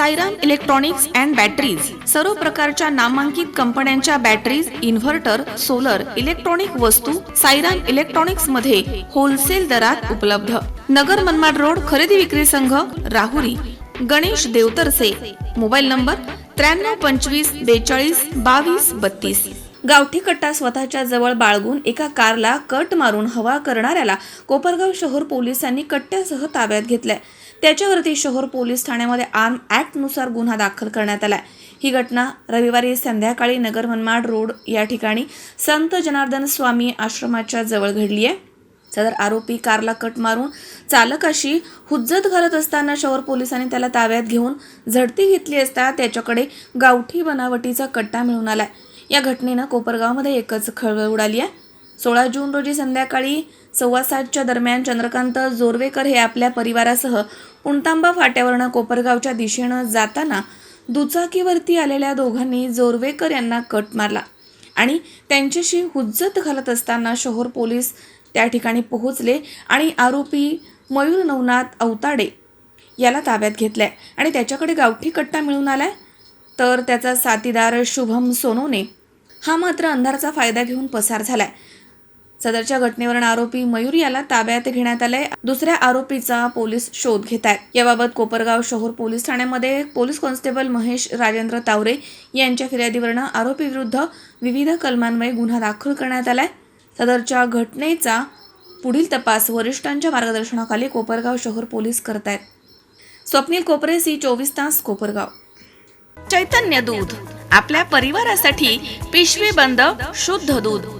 Sairam electronics and batteries सर्व प्रकारच्या नामांकित कंपन्यांच्या बॅटरीज इन्व्हर्टर सोलर इलेक्ट्रॉनिक वस्तू सायराम इलेक्ट्रॉनिक्समध्ये होलसेल दरात उपलब्ध. नगर मनमाड रोड खरेदी विक्री संघ राहुरी. गणेश देवतरसे. मोबाईल नंबर त्र्याण्णव पंचवीस बेचाळीस बावीस बत्तीस. गावठी कट्टा स्वतःच्या जवळ बाळगून एका कारला कट मारून हवा करणाऱ्याला कोपरगाव शहर पोलिसांनी कट्ट्यासह ताब्यात घेतलाय. त्याच्यावरती शहर पोलीस ठाण्यामध्ये आर्म ॲक्टनुसार गुन्हा दाखल करण्यात आलाय. ही घटना रविवारी संध्याकाळी नगर मनमाड रोड या ठिकाणी संत जनार्दन स्वामी आश्रमाच्या जवळ घडली आहे. सदर आरोपी कारला कट मारून चालकाशी हुज्जत घालत असताना शहर पोलिसांनी त्याला ताब्यात घेऊन झडती घेतली असता त्याच्याकडे गावठी बनावटीचा कट्टा मिळून आला या घटनेनं कोपरगावमध्ये एकच खळबळ उडाली आहे. सोळा जून रोजी संध्याकाळी सव्वा सातच्या दरम्यान चंद्रकांत जोरवेकर हे आपल्या परिवारासह पुणतांबा फाट्यावरनं कोपरगावच्या दिशेनं जाताना दुचाकीवरती आलेल्या दोघांनी जोरवेकर यांना कट मारला आणि त्यांच्याशी हुज्जत घालत असताना शहर पोलीस त्या ठिकाणी पोहोचले आणि आरोपी मयूर नवनाथ अवताडे याला ताब्यात घेतलाय. आणि त्याच्याकडे गावठी कट्टा मिळून आलाय. तर त्याचा साथीदार शुभम सोनोने हा मात्र अंधारचा फायदा घेऊन पसार झालाय. सदरच्या घटनेवरून आरोपी मयूर याला ताब्यात घेण्यात आलंय. दुसऱ्या आरोपीचा पोलीस शोध घेत आहेत. याबाबत कोपरगाव शहर पोलीस ठाण्यामध्ये पोलीस कॉन्स्टेबल महेश राजेंद्र तावरे यांच्या फिर्यादीवरनं आरोपी विरुद्ध विविध कलमांमुळे गुन्हा दाखल करण्यात आलाय. सदरच्या घटनेचा पुढील तपास वरिष्ठांच्या मार्गदर्शनाखाली कोपरगाव शहर पोलीस करत आहेत. स्वप्नील कोपरे सी चोवीस तास कोपरगाव. चैतन्य दूध आपल्या परिवारासाठी पिशवी बंद शुद्ध दूध.